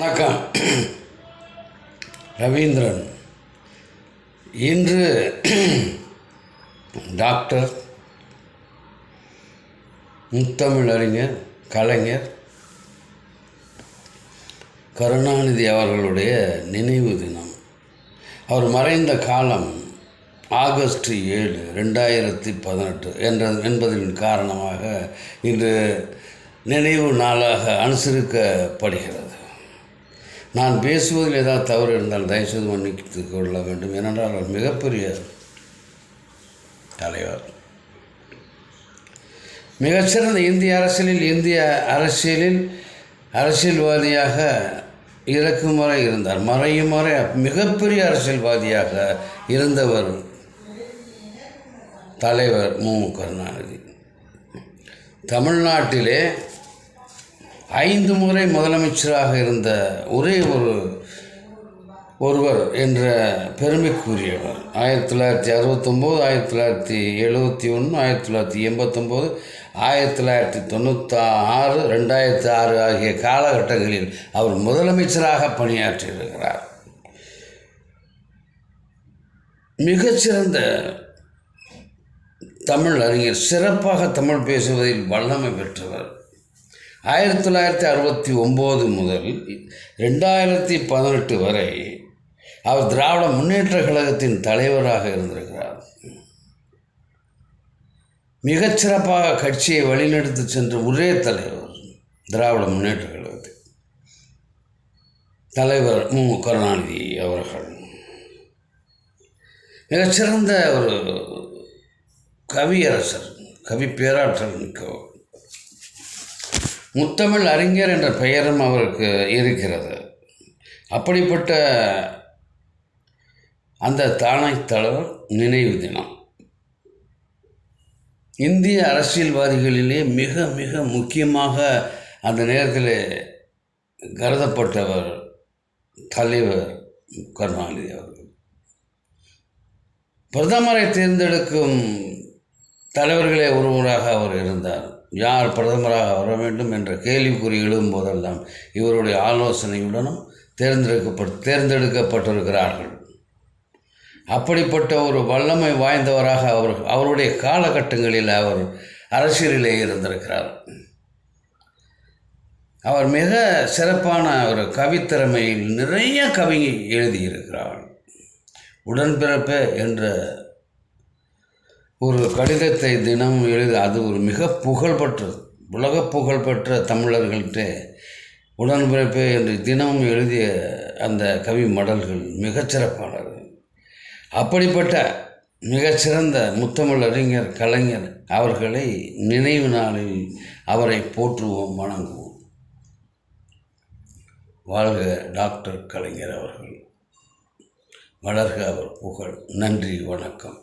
வணக்கம். ரவீந்திரன். இன்று டாக்டர் முத்தமிழறிஞர் கலைஞர் கருணாநிதி அவர்களுடைய நினைவு தினம். அவர் மறைந்த காலம் ஆகஸ்ட் ஏழு ரெண்டாயிரத்தி பதினெட்டு என்ற என்பதன் காரணமாக இன்று நினைவு நாளாக அனுசரிக்கப்படுகிறது. நான் பேசுவதில் ஏதாவது தவறு இருந்தால் தயவுசெய்து மன்னித்து கொள்ள வேண்டும். ஏனென்றால் அவர் மிகப்பெரிய தலைவர். மிகச்சிறந்த இந்திய அரசியலில் இந்திய அரசியலில் அரசியல்வாதியாக இறக்கும் வரை இருந்தார். மறையும் வரை மிகப்பெரிய அரசியல்வாதியாக இருந்தவர் தலைவர் மு. கருணாநிதி. தமிழ்நாட்டிலே ஐந்து முறை முதலமைச்சராக இருந்த ஒரே ஒரு ஒருவர் என்ற பெருமைக்குரியவர். ஆயிரத்தி தொள்ளாயிரத்தி அறுபத்தொம்போது ஆயிரத்தி தொள்ளாயிரத்தி எழுபத்தி ஒன்று ஆயிரத்தி தொள்ளாயிரத்தி எண்பத்தொம்போது ஆயிரத்தி தொள்ளாயிரத்தி தொண்ணூற்றி ஆறு ரெண்டாயிரத்தி ஆறு ஆகிய காலகட்டங்களில் அவர் முதலமைச்சராக பணியாற்றியிருக்கிறார். மிகச்சிறந்த தமிழ் அறிஞர் சிறப்பாக தமிழ் பேசுவதில் வல்லமை பெற்றவர். ஆயிரத்தி தொள்ளாயிரத்தி அறுபத்தி ஒம்பது முதல் ரெண்டாயிரத்தி பதினெட்டு வரை அவர் திராவிட முன்னேற்ற கழகத்தின் தலைவராக இருந்திருக்கிறார். மிகச்சிறப்பாக கட்சியை வழிநடத்தி சென்ற ஒரே தலைவர் திராவிட முன்னேற்ற கழகத்தில். தலைவர் மு. கருணாநிதி அவர்கள். மிகச்சிறந்த ஒரு கவியரசர் கவி பேராற்றல் மிக்கவர். முத்தமிழ் அறிஞர் என்ற பெயரும் அவருக்கு இருக்கிறது. அப்படிப்பட்ட அந்த தானை தலைவர் நினைவு தினம். இந்திய அரசியல்வாதிகளிலே மிக மிக முக்கியமாக அந்த நேரத்தில் கருதப்பட்டவர் தலைவர் கருணாநிதி அவர்கள். பிரதமரை தேர்ந்தெடுக்கும் தலைவர்களே ஒருவராக அவர் இருந்தார். யார் பிரதமராக வர வேண்டும் என்ற கேள்விக்குறி எழும்போதெல்லாம் இவருடைய ஆலோசனையுடனும் தேர்ந்தெடுக்கப்பட்டு தேர்ந்தெடுக்கப்பட்டிருக்கிறார்கள். அப்படிப்பட்ட ஒரு வல்லமை வாய்ந்தவராக அவர் அவருடைய காலகட்டங்களில் அவர் அரசியலிலே இருந்திருக்கிறார். அவர் மிக சிறப்பான ஒரு கவித்திறமையில் நிறைய கவி எழுதியிருக்கிறார். உடன்பிறப்பே என்ற ஒரு கடிதத்தை தினமும் எழுத அது ஒரு மிக புகழ்பெற்றது உலக புகழ்பெற்ற தமிழர்கள்ட்ட உடன்பிறப்பே என்று தினமும் எழுதிய அந்த கவி மடல்கள் மிகச்சிறப்பானது அப்படிப்பட்ட மிகச்சிறந்த முத்தமிழ் அறிஞர் கலைஞர் அவர்களை நினைவு நாளில் அவரை போற்றுவோம் வணங்குவோம். வாழ்க டாக்டர் கலைஞர் அவர்கள். வளர்க அவர் புகழ். நன்றி வணக்கம்.